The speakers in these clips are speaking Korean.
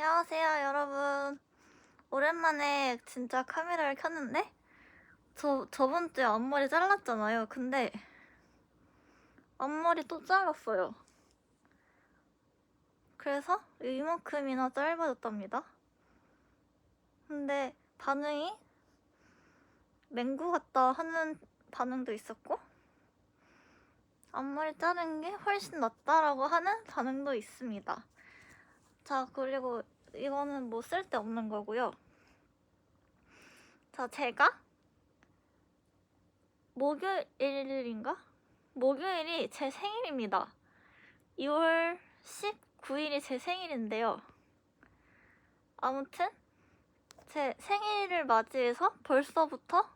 안녕하세요, 여러분. 오랜만에 진짜 카메라를 켰는데, 저, 저번 주에 앞머리 잘랐잖아요. 근데, 앞머리 또 잘랐어요. 그래서 이만큼이나 짧아졌답니다. 근데 반응이 맹구 같다 하는 반응도 있었고, 앞머리 자른 게 훨씬 낫다라고 하는 반응도 있습니다. 자, 그리고 이거는 뭐 쓸데없는 거고요. 자, 제가 목요일인가? 목요일이 제 생일입니다. 2월 19일이 제 생일인데요. 아무튼 제 생일을 맞이해서 벌써부터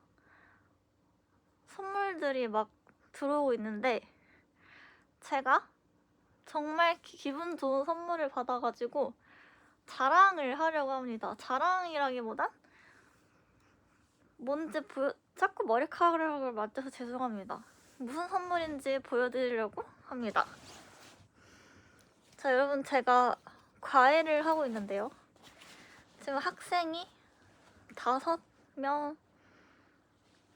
선물들이 막 들어오고 있는데 제가 정말 기- 기분 좋은 선물을 받아가지고 자랑을 하려고 합니다. 자랑이라기보단 뭔지 보여 자꾸 머리카락을 맞춰서 죄송합니다. 무슨 선물인지 보여드리려고 합니다. 자, 여러분 제가 과외를 하고 있는데요. 지금 학생이 다섯 명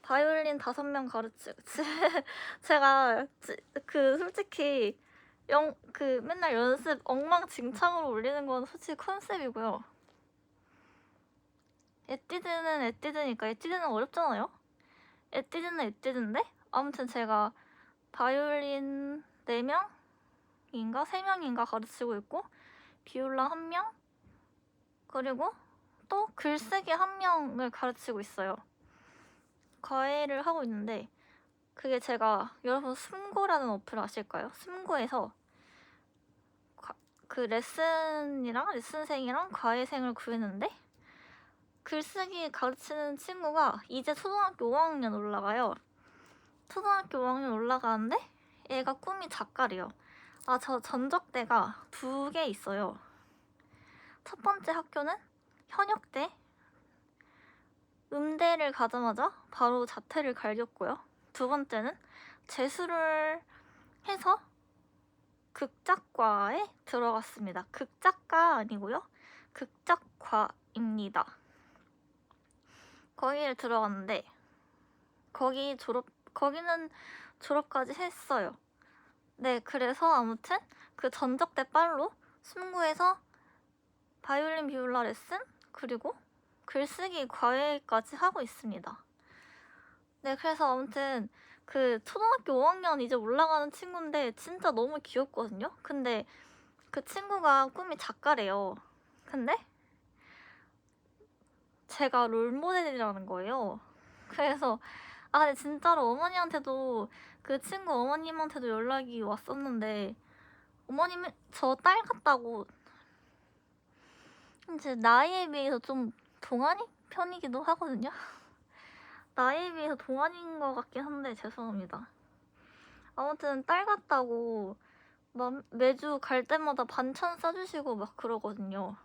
바이올린 다섯 명 가르치고 제가 지- 그 솔직히 영, 그 맨날 연습 엉망진창으로 올리는 건 솔직히 컨셉이고요. 에뛰드는 에뛰드니까 에뛰드는 어렵잖아요. 에뛰드는 에뛰드인데 아무튼 제가 바이올린 4명인가 3명인가 가르치고 있고 비올라 1명 그리고 또 글쓰기 1명을 가르치고 있어요. 과외를 하고 있는데 그게 제가 여러분 숨고라는 어플 아실까요? 숨고에서 과- 그 레슨이랑 레슨생이랑 과외생을 구했는데 글쓰기 가르치는 친구가 이제 초등학교 5학년 올라가요. 초등학교 5학년 올라가는데 얘가 꿈이 작가래요. 아, 저 전적대가 두 개 있어요. 첫 번째 학교는 현역대. 음대를 가자마자 바로 자퇴를 갈겼고요. 두 번째는 재수를 해서 극작과에 들어갔습니다. 극작가 아니고요. 극작과입니다. 거기에 들어갔는데 거기 졸업 거기는 졸업까지 했어요. 네, 그래서 아무튼 그 전적 대 빨로 숨구에서 바이올린 비올라 레슨 그리고 글쓰기 과외까지 하고 있습니다. 네, 그래서 아무튼 그 초등학교 5학년 이제 올라가는 친구인데 진짜 너무 귀엽거든요. 근데 그 친구가 꿈이 작가래요. 근데 제가 롤모델이라는 거예요. 그래서 아, 근데 진짜로 어머니한테도 그 친구 어머님한테도 연락이 왔었는데 어머님은 저딸 같다고 이제 나이에 비해서 좀 동안이 편이기도 하거든요. 나이에 비해서 동안인 것 같긴 한데 죄송합니다. 아무튼 딸 같다고 막 매주 갈 때마다 반찬 싸주시고 막 그러거든요.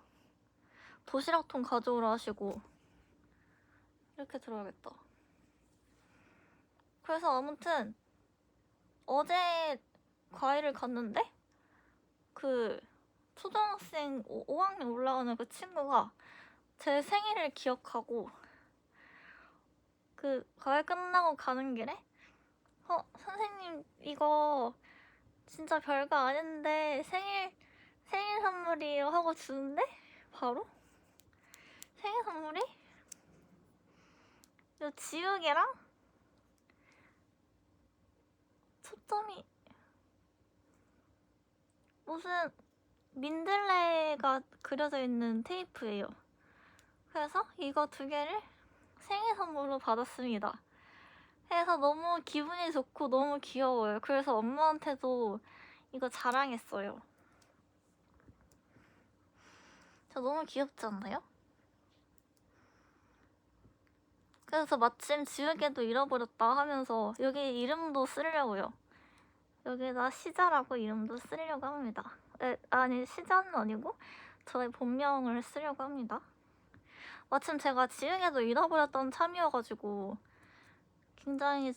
도시락통 가져오라 하시고 이렇게 들어야겠다. 그래서 아무튼 어제 과외를 갔는데 그 초등학생 5, 학년 올라가는 그 친구가 제 생일을 기억하고 그 과외 끝나고 가는 길에? 어 선생님 이거 진짜 별거 아닌데 생일 생일 선물이에요 하고 주는데? 바로? 생일 선물이? 요 지우개랑? 초점이 무슨 민들레가 그려져 있는 테이프예요. 그래서 이거 두 개를 생일 선물로 받았습니다. 그래서 너무 기분이 좋고 너무 귀여워요. 그래서 엄마한테도 이거 자랑했어요. 저 너무 귀엽지 않나요? 그래서 마침 지우개도 잃어버렸다 하면서 여기 이름도 쓰려고요. 여기다 시자라고 이름도 쓰려고 합니다. 에, 아니 시자는 아니고 저의 본명을 쓰려고 합니다. 마침 제가 지흥에도 잃어버렸던 참이어가지고 굉장히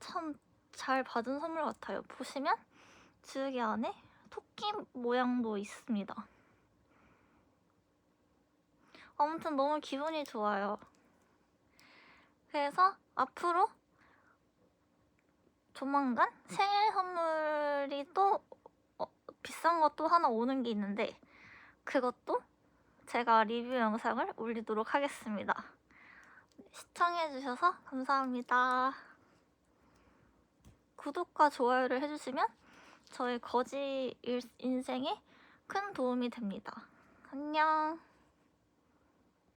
참 잘 받은 선물 같아요. 보시면 지우개 안에 토끼 모양도 있습니다. 아무튼 너무 기분이 좋아요. 그래서 앞으로 조만간 생일 선물이 또 어, 비싼 것도 하나 오는 게 있는데 그것도 제가 리뷰 영상을 올리도록 하겠습니다. 시청해주셔서 감사합니다. 구독과 좋아요를 해주시면 저의 거지 일- 인생에 큰 도움이 됩니다. 안녕.